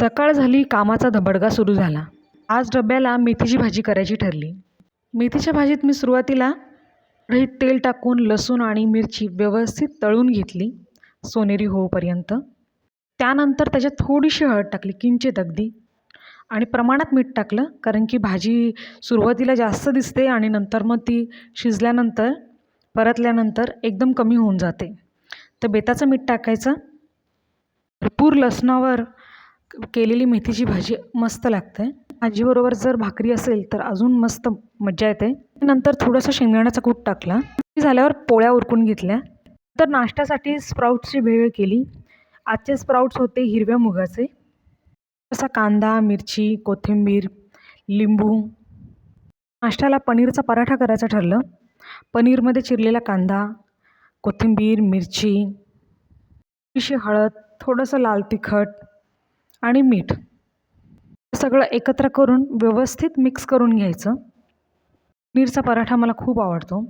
सकाळ झाली कामाचा धबडगा सुरू झाला. आज डब्याला मेथीची भाजी करायची ठरली. मेथीच्या भाजीत मी सुरुवातीला कढईत तेल टाकून लसूण आणि मिरची व्यवस्थित तळून घेतली सोनेरी होऊपर्यंत. त्यानंतर त्याच्यात थोडीशी हळद टाकली किंचित अगदी. आणि प्रमाणात मीठ टाकलं कारण की भाजी सुरुवातीला जास्त दिसते आणि नंतर मग ती शिजल्यानंतर परतल्यानंतर एकदम कमी होऊन जाते. तर बेताचं मीठ टाकायचं. भरपूर लसणावर केलेली मेथीची भाजी मस्त लागते. भाजीबरोबर जर भाकरी असेल तर अजून मस्त मज्जा येते. नंतर थोडंसं शेंगदाण्याचा कूट टाकला. झाल्यावर पोळ्या उरकून घेतल्या. तर नाश्त्यासाठी स्प्राऊट्सची भेळ केली. आजचे स्प्राऊट्स होते हिरव्या मुगाचे. असा कांदा मिरची कोथिंबीर लिंबू. नाश्त्याला पनीरचा पराठा करायचं ठरलं. पनीरमध्ये चिरलेला कांदा कोथिंबीर मिरची थोडीशी हळद थोडंसं लाल तिखट आणि मीठ. सगळं एकत्र करून व्यवस्थित मिक्स करून घ्यायचं. पनीरचा पराठा मला खूप आवडतो.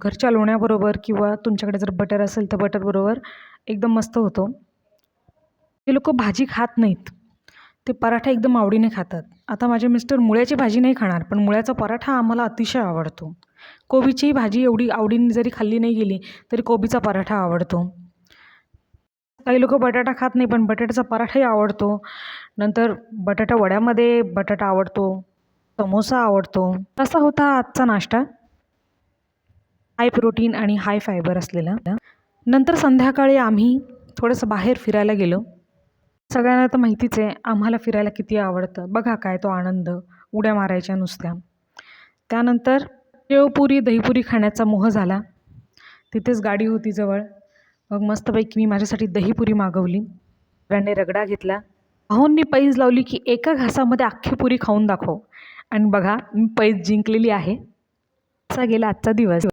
घरच्या लोण्याबरोबर किंवा तुमच्याकडे जर बटर असेल तर बटरबरोबर एकदम मस्त होतो. हे लोक भाजी खात नाहीत. ते पराठा एकदम आवडीने खातात. आता माझे मिस्टर मुळ्याची भाजी नाही खाणार पण मुळ्याचा पराठा आम्हाला अतिशय आवडतो. कोबीची भाजी एवढी आवडीने जरी खाल्ली नाही गेली तरी कोबीचा पराठा आवडतो. काही लोक बटाटा खात नाही पण बटाट्याचा पराठाही आवडतो. नंतर बटाटा वड्यामध्ये बटाटा आवडतो समोसा आवडतो. तसा होता आजचा नाश्ता. हाय प्रोटीन आणि हाय फायबर असलेला. नंतर संध्याकाळी आम्ही थोडंसं बाहेर फिरायला गेलो. सगळ्यांना तर माहितीच आहे आम्हाला फिरायला किती आवडतं. बघा काय तो आनंद उड्या मारायच्या नुसत्या. त्यानंतर शेवपुरी दहीपुरी खाण्याचा मोह झाला. तिथेच गाडी होती जवळ. मग मस्तपैकी मी माझ्यासाठी दहीपुरी मागवली. सगळ्यांनी रगडा घेतला. अहोंनी पैज लावली की एका घासामध्ये अख्खी पुरी खाऊन दाखव. आणि बघा मी पैज जिंकलेली आहे. असा गेला आजचा दिवस.